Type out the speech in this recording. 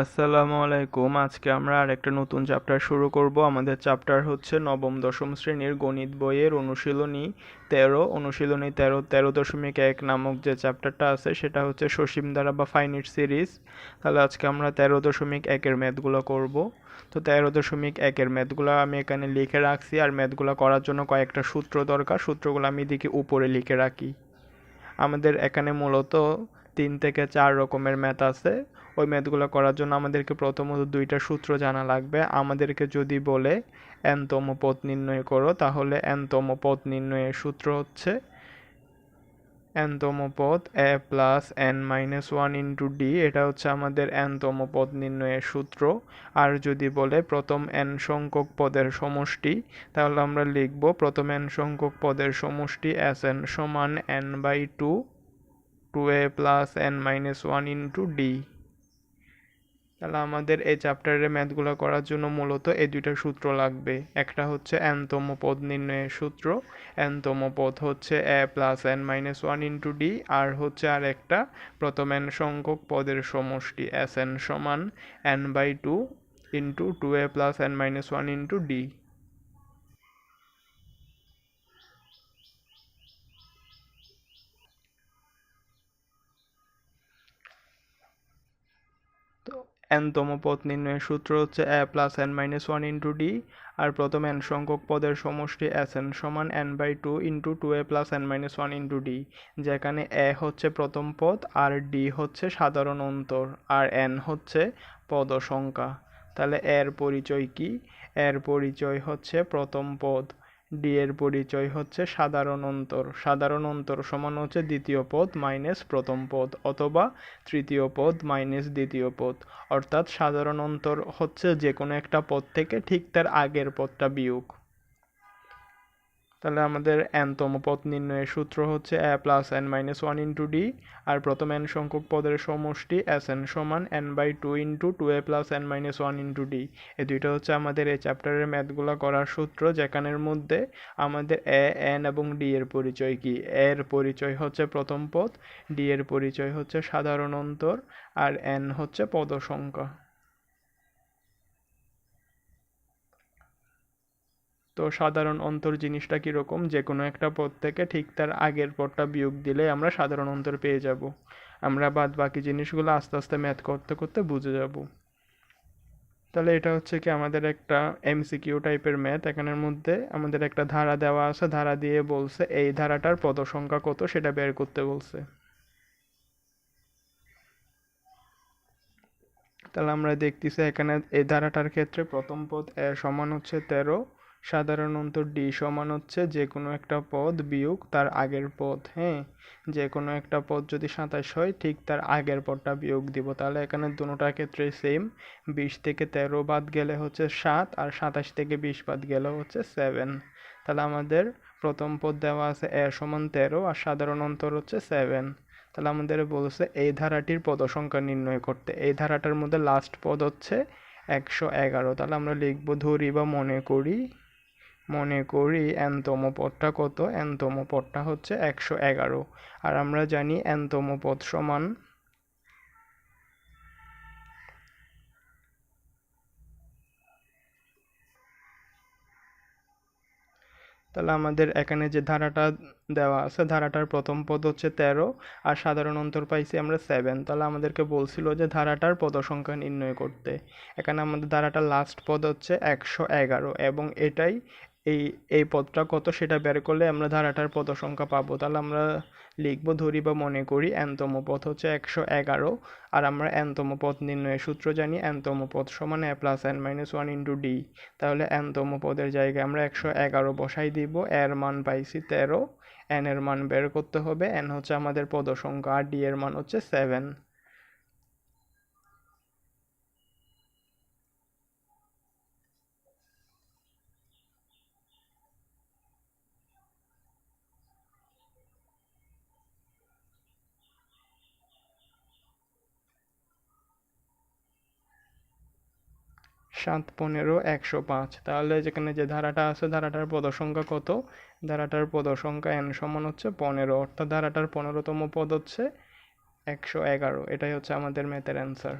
আসসালামু আলাইকুম। আজকে আমরা আরেকটা নতুন চ্যাপ্টার শুরু করব। আমাদের চ্যাপ্টার হচ্ছে নবম, দশম শ্রেণির গণিত বইয়ের অনুশীলনী তেরো। অনুশীলনী তেরো তেরো দশমিক এক নামক যে চ্যাপ্টারটা আছে, সেটা হচ্ছে সসীম দ্বারা বা ফাইনিট সিরিজ তাহলে আজকে আমরা তেরো দশমিক একের ম্যাথগুলো করব। তো তেরো দশমিক একের ম্যাথগুলো আমি এখানে লিখে রাখছি, আর ম্যাথগুলো করার জন্য কয়েকটা সূত্র দরকার। সূত্রগুলো আমি দেখি উপরে লিখে রাখি। আমাদের এখানে মূলত তিন থেকে চার রকমের ম্যাথ আছে। ওই ম্যাথগুলো করার জন্য আমাদেরকে প্রথমত দুইটা সূত্র জানা লাগবে। আমাদেরকে যদি বলে এনতম পথ নির্ণয় করো, তাহলে এনতম পথ নির্ণয়ের সূত্র হচ্ছে এনতম পথ A plus N minus one into D এটা হচ্ছে আমাদের এনতম পদ নির্ণয়ের সূত্র। আর যদি বলে প্রথম এন সংখ্যক পদের সমষ্টি, তাহলে আমরা লিখব প্রথম এন সংখ্যক পদের সমষ্টি এস এন সমান N by two two A plus N minus one into D তাহলে আমাদের এই চ্যাপ্টারের ম্যাথগুলো করার জন্য মূলত এই দুইটা সূত্র লাগবে। একটা হচ্ছে এনতম পদ নির্ণয়ের সূত্র এনতম পদ হচ্ছে A plus N minus one into D আর হচ্ছে আর একটা প্রথম এন সংখ্যক পদের সমষ্টি এস এন সমান N by two into two A plus N minus one into D এনতম পদ নির্ণয়ের সূত্র হচ্ছে A plus N minus one into D আর প্রথম এন সংখ্যক পদের সমষ্টি এস এন সমান N by two into two A plus N minus one into D যেখানে এ হচ্ছে প্রথম পদ আর ডি হচ্ছে সাধারণ অন্তর, আর এন হচ্ছে পদ সংখ্যা তাহলে এর পরিচয় কি? এর পরিচয় হচ্ছে প্রথম পদ। ডি এর পরিচয় হচ্ছে সাধারণ অন্তর। সাধারণ অন্তর সমান হচ্ছে দ্বিতীয় পদ মাইনাস প্রথম পদ অথবা তৃতীয় পদ মাইনাস দ্বিতীয় পদ। অর্থাৎ সাধারণ অন্তর হচ্ছে যে কোনো একটা পদ থেকে ঠিক তার আগের পদটা বিয়োগ। তাহলে আমাদের এনতম পদ নির্ণয়ের সূত্র হচ্ছে A plus N minus one into D আর প্রথম এন সংখ্যক পদের সমষ্টি এস এন সমান N by two into two A plus N minus one into D এই দুইটা হচ্ছে আমাদের এই চ্যাপ্টারের ম্যাথগুলো করার সূত্র, যেখানের মধ্যে আমাদের এ এন এবং ডি এর পরিচয় কি? এর পরিচয় হচ্ছে প্রথম পদ ডি এর পরিচয় হচ্ছে সাধারণ অন্তর, আর এন হচ্ছে পদ সংখ্যা। তো সাধারণ অন্তর জিনিসটা কীরকম? যে কোনো একটা পদ থেকে ঠিক তার আগের পদটা বিয়োগ দিলে আমরা সাধারণ অন্তর পেয়ে যাব। আমরা বাদ বাকি জিনিসগুলো আস্তে আস্তে ম্যাথ করতে করতে বুঝে যাব। তাহলে এটা হচ্ছে কি আমাদের একটা এমসিকিউ টাইপের ম্যাথ। এখানের মধ্যে আমাদের একটা ধারা দেওয়া আছে। ধারা দিয়ে বলছে এই ধারাটার পদ সংখ্যা কত সেটা বের করতে বলছে। তাহলে আমরা দেখতেছি এখানে এই ধারাটার ক্ষেত্রে প্রথম পদ এ সমান হচ্ছে তেরো। সাধারণত ডি সমান হচ্ছে যে কোনো একটা পদ বিয়োগ তার আগের পদ হ্যাঁ? যে কোনো একটা পদ যদি সাতাশ হয়, ঠিক তার আগের পদটা বিয়োগ দিব। তাহলে এখানে দুটার ক্ষেত্রে সেম বিশ থেকে তেরো বাদ গেলে হচ্ছে সাত আর সাতাশ থেকে বিশ বাদ গেলে হচ্ছে সেভেন তাহলে আমাদের প্রথম পদ দেওয়া আছে এ সমান তেরো আর সাধারণ অন্তর হচ্ছে সেভেন তাহলে আমাদের বলছে এই ধারাটির পদ সংখ্যা নির্ণয় করতে। এই ধারাটার মধ্যে লাস্ট পদ হচ্ছে একশো এগারো। তাহলে আমরা লিখব ধরি বা মনে করি মনে করি এনতম পদটা কত? এনতম পদটা হচ্ছে একশো এগারো। আর আমরা জানি এনতম পদ সমান তাহলে আমাদের এখানে যে ধারাটা দেওয়া আছে, ধারাটার প্রথম পদ হচ্ছে তেরো, আর সাধারণ অন্তর পাইছি আমরা সেভেন। তাহলে আমাদেরকে বলছিল যে ধারাটার পদ সংখ্যা নির্ণয় করতে। এখানে আমাদের ধারাটার লাস্ট পদ হচ্ছে একশো এগারো, এবং এটাই এই এই পদটা কত সেটা বের করলে আমরা ধারাটার পদ সংখ্যা পাবো। তাহলে আমরা লিখব ধরি বা মনে করি এনতম পদ হচ্ছে একশো এগারো, আর আমরা এনতম পদ নির্ণয়ের সূত্র জানি এনতম পদ সমান A plus N minus one into D তাহলে এনতম পদের জায়গায় আমরা একশো এগারো বসাই দিব এর মান পাইছি তেরো এন এর মান বের করতে হবে এন হচ্ছে আমাদের পদ সংখ্যা আর ডি এর মান হচ্ছে সেভেন সাত পনেরো একশো পাঁচ। তাহলে যেখানে যে ধারাটা আছে, ধারাটার পদ সংখ্যা কত? ধারাটার পদ সংখ্যা এন সমান হচ্ছে পনেরো। অর্থাৎ ধারাটার পনেরোতম পদ হচ্ছে একশো এগারো। এটাই হচ্ছে আমাদের ম্যাথের অ্যান্সার